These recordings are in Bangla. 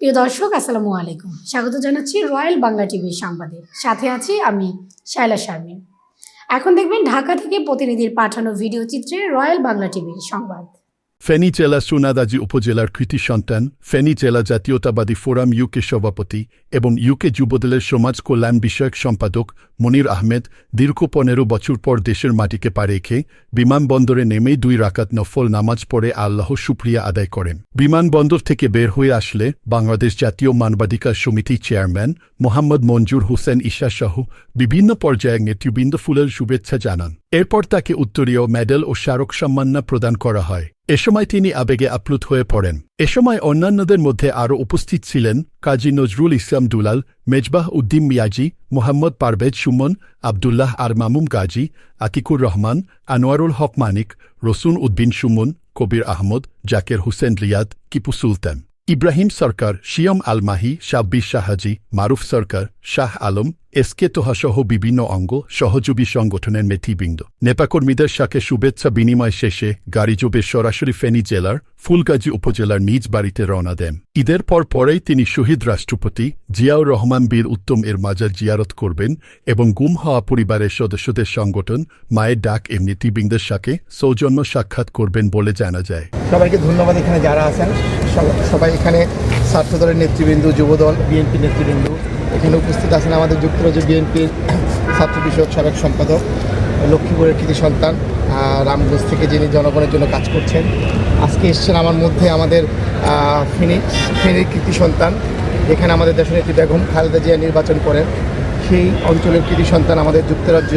প্রিয় দর্শক, আসসালামু আলাইকুম। স্বাগত জানাচ্ছি রয়্যাল বাংলা টিভির সংবাদে। সাথে আছি আমি শায়লা শারমিন। এখন দেখবেন ঢাকা থেকে প্রতিনিধির পাঠানো ভিডিও চিত্রে রয়্যাল বাংলা টিভির সংবাদ। ফেনী জেলা সোনাদাজি উপজেলার কৃতি সন্তান ফেনী জেলা জাতীয়তাবাদী ফোরাম ইউকে সভাপতি এবং ইউকে যুবদলের সমাজ কল্যাণ বিষয়ক সম্পাদক মনির আহমেদ দীর্ঘ পনেরো বছর পর দেশের মাটিকে পা রেখে বিমানবন্দরে নেমেই দুই রাকাত নফল নামাজ পড়ে আল্লাহ সুপ্রিয়া আদায় করেন। বিমানবন্দর থেকে বের হয়ে আসলে বাংলাদেশ জাতীয় মানবাধিকার সমিতি চেয়ারম্যান মোহাম্মদ মঞ্জুর হোসেন ঈশা সহ বিভিন্ন পর্যায়ে নেতৃবৃন্দ ফুলের শুভেচ্ছা জানান। এরপর তাকে উত্তরীয় মেডেল ও স্মারক সম্মাননা প্রদান করা হয়। এ সময় তিনি আবেগে আপ্লুত হয়ে পড়েন। এ সময় অন্যান্যদের মধ্যে আরও উপস্থিত ছিলেন কাজী নজরুল ইসলাম দুলাল, মেজবাহ উদ্দিন মিয়াজি, মোহাম্মদ পারভেজ সুমন, আবদুল্লাহ আর মামুম গাজী, আতিকুর রহমান, আনোয়ারুল হক মানিক, রসুন উদ্দিন সুমন, কবির আহমদ, জাকের হুসেন রিয়াদ কিপু সুলতান। ইব্রাহিম সরকার, শিয়ম আলমাহি শাব্বির শাহাজি, মারুফ সরকার, শাহ আলম এসকে তোহাসহ বিভিন্ন অঙ্গ সহযোগী সংগঠনের নেতৃবৃন্দ। নেতাকর্মীদের সাথে শুভেচ্ছা বিনিময় শেষে গাড়িজোবে সরাসরি ফেনী জেলার ফুলগাজী উপজেলার নিজ বাড়িতে রওনা দেন। ঈদের পর পরেই তিনি শহীদ রাষ্ট্রপতি জিয়াউর রহমান বীর উত্তম এর মাজার জিয়ারত করবেন এবং গুম হওয়া পরিবারের সদস্যদের সংগঠন মায়ের ডাক এর নেতৃবৃন্দের সাথে সৌজন্য সাক্ষাৎ করবেন বলে জানা যায়। সবাইকে ধন্যবাদ এখানে যারা আছেন। সবাই এখানে ছাত্র দলের নেতৃবৃন্দ যুবদল বিএনপি নেতৃবৃন্দ। এখানে উপস্থিত আছেন আমাদের যুক্তরাজ্য বিএনপির ছাত্র বিষয়ক সাবেক সম্পাদক লক্ষ্মীপুরের কৃতি সন্তান রামগঞ্জ থেকে যিনি জনগণের জন্য কাজ করছেন। আজকে এসছেন আমার মধ্যে আমাদের আহ, ফেনী ফেনীর কৃতি সন্তান। এখানে আমাদের দেশের দেশনেত্রী বেগম খালেদা জিয়া নির্বাচন করেন। সেই অঞ্চলের কৃতি সন্তান আমাদের যুক্তরাজ্য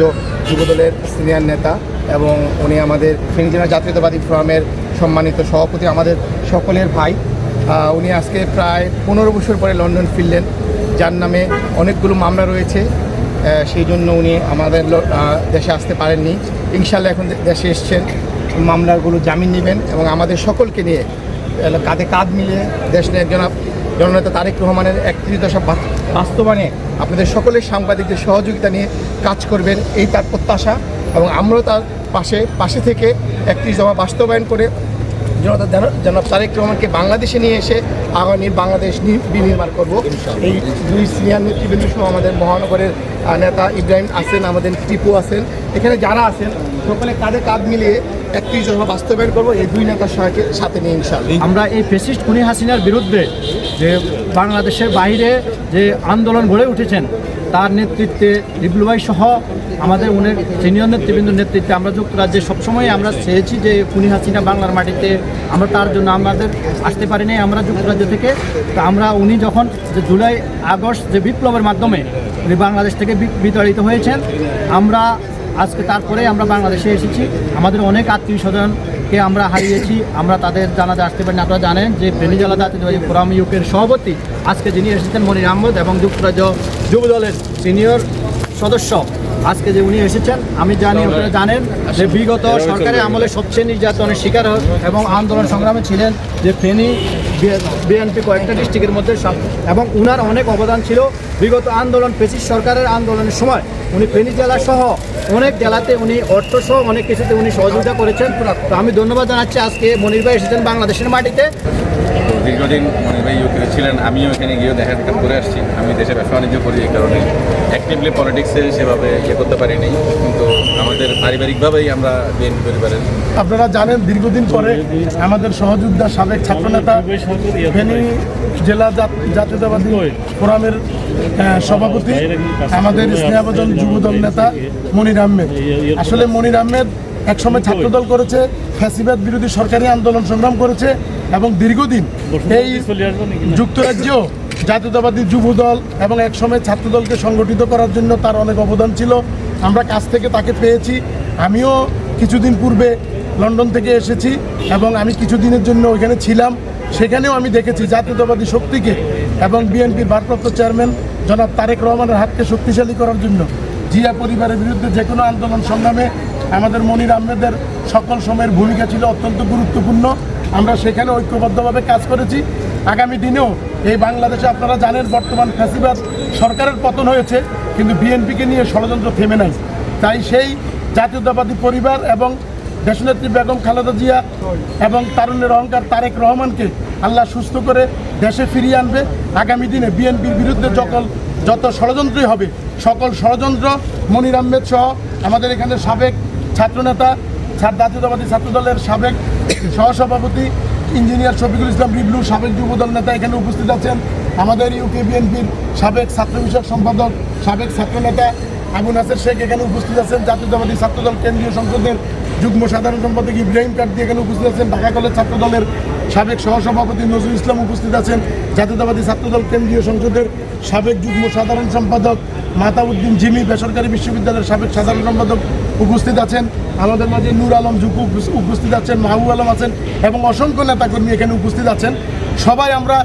যুবদলের সিনিয়র নেতা এবং উনি আমাদের ফেনী জেলা জাতীয়তাবাদী ফোরামের সম্মানিত সভাপতি আমাদের সকলের ভাই। উনি আজকে প্রায় পনেরো বছর পরে লন্ডন ফিরলেন, যার নামে অনেকগুলো মামলা রয়েছে। সেই জন্য উনি আমাদের দেশে আসতে পারেননি। ইনশাল্লাহ এখন দেশে এসছেন, মামলাগুলো জামিন নেবেন এবং আমাদের সকলকে নিয়ে কাঁধে কাঁধ মিলিয়ে দেশ নিয়ে জনাব জননেতা তারেক রহমানের একত্রিশ দশা বাস্তবায়নে আপনাদের সকলের সাংবাদিকদের সহযোগিতা নিয়ে কাজ করবেন, এই তার প্রত্যাশা এবং আমরাও তার পাশে পাশে থেকে একত্রিশ দফা বাস্তবায়ন করে জনতা জন- জনাব তারেক রহমানকে বাংলাদেশে নিয়ে এসে আগামী বাংলাদেশ বিনির্মাণ করব। এই দুই সিনিয়র নেতৃবৃন্দ সহ আমাদের মহানগরের নেতা ইব্রাহিম আছেন আমাদের টিপু আছেন এখানে যারা আছেন সকলে কাঁধে কাঁধ মিলিয়ে একত্রিশ দফা বাস্তবায়ন করব। এই দুই নেতার সহায়কে সাথে নিয়ে ইনশাল্লাহ আমরা এই ফেসিস্ট খুনি হাসিনার বিরুদ্ধে যে বাংলাদেশের বাইরে যে আন্দোলন গড়ে উঠেছেন তার নেতৃত্বে ডিপ্লোমাই সহ আমাদের উনের সিনিয়র নেতৃবৃন্দের নেতৃত্বে আমরা যুক্তরাজ্যে সবসময় আমরা চেয়েছি যে খুনি হাসিনা বাংলার মাটিতে আমরা তার জন্য আমাদের আসতে পারি নাই, আমরা যুক্তরাজ্য থেকে। তো আমরা উনি যখন যে জুলাই, আগস্ট যে বিপ্লবের মাধ্যমে উনি বাংলাদেশ থেকে বিতাড়িত হয়েছেন, আমরা আজকে তারপরে আমরা বাংলাদেশে এসেছি। আমাদের অনেক আত্মীয় স্বজনকে আমরা হারিয়েছি আমরা তাদের জানাতে আসতে পারি আপনারা জানেন যে ফেনী জেলা জাতীয় ফোরাম ইউকের সভাপতি। আজকে যিনি এসেছেন মনির আহমদ এবং যুক্তরাজ্য যুব দলের সিনিয়র সদস্য। আজকে যে উনি এসেছেন আমি জানি আপনারা জানেন যে বিগত সরকারের আমলে সবচেয়ে নির্যাতনের শিকার এবং আন্দোলন সংগ্রামে ছিলেন যে ফেনী বিএনপি কয়েকটা ডিস্ট্রিক্টের মধ্যে সব এবং উনার অনেক অবদান ছিল। বিগত আন্দোলন পেশিস সরকারের আন্দোলনের সময় উনি ফেনী জেলা সহ অনেক জেলাতে উনি অর্থসহ অনেক কিছুতে উনি সহযোগিতা করেছেন। তো আমি ধন্যবাদ জানাচ্ছি আজকে মনির ভাই এসেছেন বাংলাদেশের মাটিতে। দীর্ঘদিন মনির ভাই ইউকেতে ছিলেন, আমিও এখানে গিয়েও দেখা সাক্ষাৎ করে আসছি। আমি দেশে ব্যবসা বাণিজ্য করি এই কারণে। অ্যাক্টিভলি পলিটিক্সে সেভাবে ইয়ে করতে পারিনি, কিন্তু আমাদের পারিবারিকভাবেই আমরা বিএনপি পরিবারের। আপনারা জানেন, দীর্ঘদিন পরে আমাদের সহযোদ্ধা সাবেক ছাত্রনেতা ফেনী জেলা জাত- জাতীয়তাবাদী ফোরামের সভাপতি, আমাদের স্নেহাভজন যুবদল নেতা মনির আহমেদ। আসলে মনির আহমেদ একসময় ছাত্রদল করেছে ফ্যাসিবাদ বিরোধী সরকারি আন্দোলন সংগ্রাম করেছে এবং দীর্ঘদিন এই যুক্তরাজ্য জাতীয়তাবাদী যুবদল এবং একসময় ছাত্রদলকে সংগঠিত করার জন্য তার অনেক অবদান ছিল। আমরা কাছ থেকে তাকে পেয়েছি। আমিও কিছুদিন পূর্বে লন্ডন থেকে এসেছি এবং আমি কিছুদিনের জন্য ওইখানে ছিলাম। সেখানেও আমি দেখেছি জাতীয়তাবাদী শক্তিকে এবং বিএনপির ভারপ্রাপ্ত চেয়ারম্যান জনাব তারেক রহমানের হাতকে শক্তিশালী করার জন্য। জিয়া পরিবারের বিরুদ্ধে যে কোনো আন্দোলন সংগ্রামে আমাদের মনির আহমেদের সকল সময়ের ভূমিকা ছিল অত্যন্ত গুরুত্বপূর্ণ। আমরা সেখানে ঐক্যবদ্ধভাবে কাজ করেছি। আগামী দিনেও এই বাংলাদেশে আপনারা জানেন, বর্তমান ফ্যাসিবাদ সরকারের পতন হয়েছে, কিন্তু বিএনপিকে নিয়ে ষড়যন্ত্র থেমে নাই। তাই সেই জাতীয়তাবাদী পরিবার এবং দেশনেত্রী বেগম খালেদা জিয়া এবং তারুণ্যের অহংকার তারেক রহমানকে আল্লাহ সুস্থ করে দেশে ফিরিয়ে আনবে। আগামী দিনে বিএনপির বিরুদ্ধে সকল যত ষড়যন্ত্রই হবে, সকল ষড়যন্ত্র মনির আহমেদ সহ আমাদের এখানে সাবেক ছাত্রনেতা, ছাত্র জাতীয়তাবাদী ছাত্রদলের সাবেক সহসভাপতি ইঞ্জিনিয়ার শফিকুল ইসলাম রিবলু সাবেক যুবদল নেতা এখানে উপস্থিত আছেন। আমাদের ইউকে বিএনপির সাবেক ছাত্র বিষয়ক সম্পাদক, সাবেক ছাত্রনেতা আবু নাসের শেখ এখানে উপস্থিত আছেন। জাতীয়তাবাদী ছাত্রদল কেন্দ্রীয় সংসদের যুগ্ম সাধারণ সম্পাদক ইব্রাহিম কার্দি এখানে উপস্থিত আছেন। ঢাকা কলেজ ছাত্রদলের সাবেক সহসভাপতি নজরুল ইসলাম উপস্থিত আছেন। জাতীয়তাবাদী ছাত্রদল কেন্দ্রীয় সংসদের সাবেক যুগ্ম সাধারণ সম্পাদক মাতাউদ্দিন জিমি, বেসরকারি বিশ্ববিদ্যালয়ের সাবেক সাধারণ সম্পাদক উপস্থিত আছেন। আমাদের মাঝে নূর আলম জুকু উপস্থিত আছেন, মাহবুব আলম আছেন এবং অসংখ্য নেতাকর্মী এখানে উপস্থিত আছেন। সবাই আমরা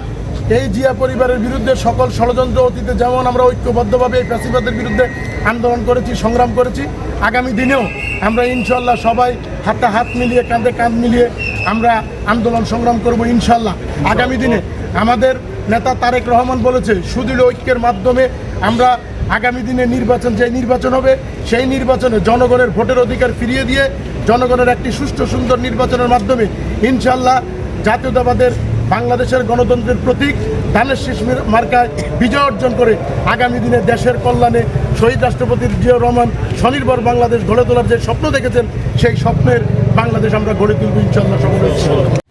এই জিয়া পরিবারের বিরুদ্ধে সকল ষড়যন্ত্র অতীতে যেমন আমরা ঐক্যবদ্ধভাবে এই ফ্যাসিবাদের বিরুদ্ধে আন্দোলন করেছি, সংগ্রাম করেছি আগামী দিনেও আমরা ইনশাল্লাহ সবাই হাতে হাত মিলিয়ে কাঁধে কাঁধ মিলিয়ে আমরা আন্দোলন সংগ্রাম করব ইনশাল্লাহ। আগামী দিনে আমাদের নেতা তারেক রহমান বলেছে সুদৃঢ় ঐক্যের মাধ্যমে আমরা আগামী দিনে নির্বাচন যে নির্বাচন হবে সেই নির্বাচনে জনগণের ভোটের অধিকার ফিরিয়ে দিয়ে জনগণের একটি সুষ্ঠু সুন্দর নির্বাচনের মাধ্যমে ইনশাল্লাহ জাতীয়তাবাদের বাংলাদেশের গণতন্ত্রের প্রতীক, ধানের শীষ মির- মার্কায় বিজয় অর্জন করে আগামী দিনে দেশের কল্যাণে শহীদ রাষ্ট্রপতি জিয়াউর রহমান স্বনির্ভর বাংলাদেশ গড়ে তোলার যে স্বপ্ন দেখেছেন, সেই স্বপ্নের বাংলাদেশ আমরা গড়ে তুলব ইনশাল্লাহ সকলের